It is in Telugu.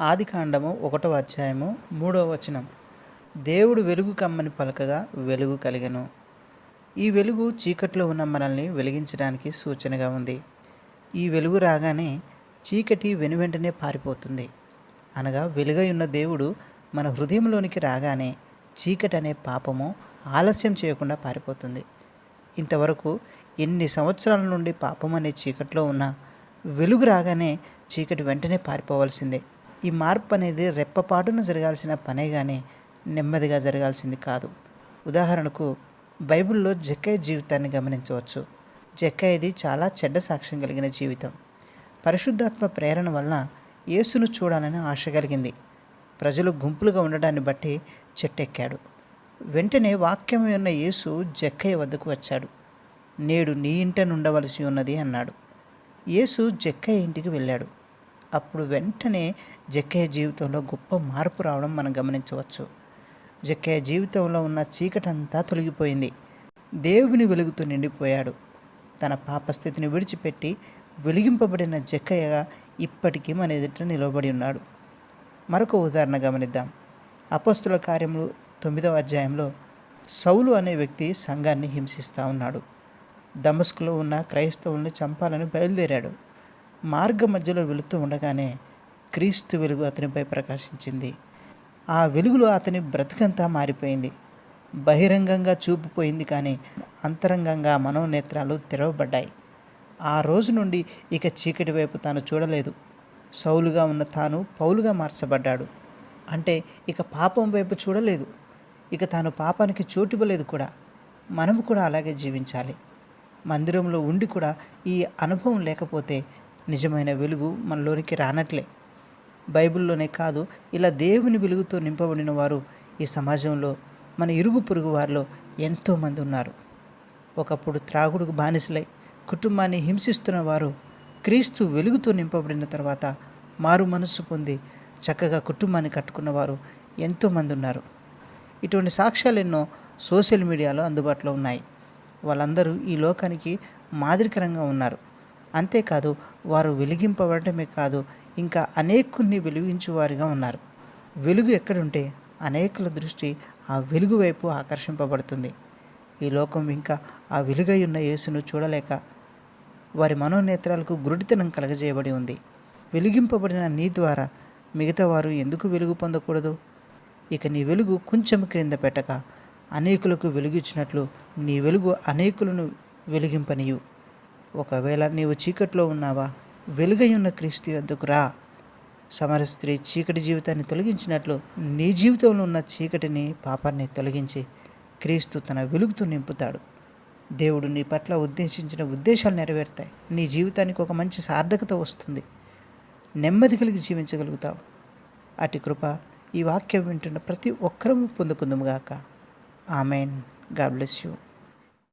ఆది కాండము ఒకటవ అధ్యాయము మూడవ వచనం. దేవుడు వెలుగు కమ్మని పలకగా వెలుగు కలిగను. ఈ వెలుగు చీకట్లో ఉన్న మనల్ని వెలిగించడానికి సూచనగా ఉంది. ఈ వెలుగు రాగానే చీకటి వెనువెంటనే పారిపోతుంది. అనగా వెలుగై ఉన్న దేవుడు మన హృదయంలోనికి రాగానే చీకటి అనే పాపము ఆలస్యం చేయకుండా పారిపోతుంది. ఇంతవరకు ఎన్ని సంవత్సరాల నుండి పాపం అనే చీకట్లో ఉన్న వెలుగు రాగానే చీకటి వెంటనే పారిపోవాల్సిందే. ఈ మార్పు అనేది రెప్పపాటున జరగాల్సిన పనే కానీ నెమ్మదిగా జరగాల్సింది కాదు. ఉదాహరణకు బైబిల్లో జక్కయ్య జీవితాన్ని గమనించవచ్చు. జక్కయ్యది చాలా చెడ్డ సాక్ష్యం కలిగిన జీవితం. పరిశుద్ధాత్మ ప్రేరణ వలన యేసును చూడాలని ఆశ కలిగింది. ప్రజలు గుంపులుగా ఉండడాన్ని బట్టి చెట్టెక్కాడు. వెంటనే వాక్యం ఉన్న యేసు జక్కయ్య వద్దకు వచ్చాడు. నేడు నీ ఇంట నుండవలసి ఉన్నది అన్నాడు. యేసు జక్కయ్య ఇంటికి వెళ్ళాడు. అప్పుడు వెంటనే జక్కయ్య జీవితంలో గొప్ప మార్పు రావడం మనం గమనించవచ్చు. జక్కయ్య జీవితంలో ఉన్న చీకటంతా తొలగిపోయింది. దేవుని వెలుగుతో నిండిపోయాడు. తన పాపస్థితిని విడిచిపెట్టి వెలిగింపబడిన జక్కయ్యగా ఇప్పటికీ మన ఎదుట నిలబడి ఉన్నాడు. మరొక ఉదాహరణ గమనిద్దాం. అపస్తుల కార్యములు తొమ్మిదవ అధ్యాయంలో సౌలు అనే వ్యక్తి సంఘాన్ని హింసిస్తూ ఉన్నాడు. దమస్కులో ఉన్న క్రైస్తవుల్ని చంపాలని బయలుదేరాడు. మార్గ మధ్యలో వెళుతూ ఉండగానే క్రీస్తు వెలుగు అతనిపై ప్రకాశించింది. ఆ వెలుగులో అతని బ్రతుకంతా మారిపోయింది. బహిరంగంగా చూపుపోయింది కానీ అంతరంగంగా మనోనేత్రాలు తెరవబడ్డాయి. ఆ రోజు నుండి ఇక చీకటి వైపు తాను చూడలేదు. సౌలుగా ఉన్న తాను పౌలుగా మార్చబడ్డాడు. అంటే ఇక పాపం వైపు చూడలేదు. ఇక తాను పాపానికి చోటివ్వలేదు కూడా. మనము కూడా అలాగే జీవించాలి. మందిరంలో ఉండి కూడా ఈ అనుభవం లేకపోతే నిజమైన వెలుగు మనలోనికి రానట్లే. బైబిల్లోనే కాదు ఇలా దేవుని వెలుగుతో నింపబడిన వారు ఈ సమాజంలో మన ఇరుగు పొరుగు వారిలో ఎంతోమంది ఉన్నారు. ఒకప్పుడు త్రాగుడుకు బానిసలై కుటుంబాన్ని హింసిస్తున్న వారు క్రీస్తు వెలుగుతో నింపబడిన తర్వాత మారు మనస్సు పొంది చక్కగా కుటుంబాన్ని కట్టుకున్న వారు ఎంతోమంది ఉన్నారు. ఇటువంటి సాక్ష్యాలు ఎన్నో సోషల్ మీడియాలో అందుబాటులో ఉన్నాయి. వాళ్ళందరూ ఈ లోకానికి మాదిరికరంగా ఉన్నారు. అంతేకాదు వారు వెలిగింపబడటమే కాదు ఇంకా అనేకుల్ని వెలిగించువారిగా ఉన్నారు. వెలుగు ఎక్కడుంటే అనేకుల దృష్టి ఆ వెలుగు వైపు ఆకర్షింపబడుతుంది. ఈ లోకం ఇంకా ఆ వెలుగై ఉన్న యేసును చూడలేక వారి మనోనేత్రాలకు గురుడితనం కలగజేయబడి ఉంది. వెలిగింపబడిన నీ ద్వారా మిగతా వారు ఎందుకు వెలుగు పొందకూడదు? ఇక నీ వెలుగు కొంచెం క్రింద పెట్టక అనేకులకు వెలుగిచ్చినట్లు నీ వెలుగు అనేకులను వెలిగింపనియు. ఒకవేళ నీవు చీకట్లో ఉన్నావా వెలుగై ఉన్న క్రీస్తు వద్దకు రా. సమర స్త్రీ చీకటి జీవితాన్ని తొలగించినట్లు నీ జీవితంలో ఉన్న చీకటిని పాపాన్ని తొలగించి క్రీస్తు తన వెలుగుతో నింపుతాడు. దేవుడు నీ పట్ల ఉద్దేశించిన ఉద్దేశాలు నెరవేరుతాయి. నీ జీవితానికి ఒక మంచి సార్థకత వస్తుంది. నెమ్మది కలిగి జీవించగలుగుతావు. అటు కృప ఈ వాక్యం వింటున్న ప్రతి ఒక్కరూ పొందుకుందుముగాక ఆమెన్. God bless you.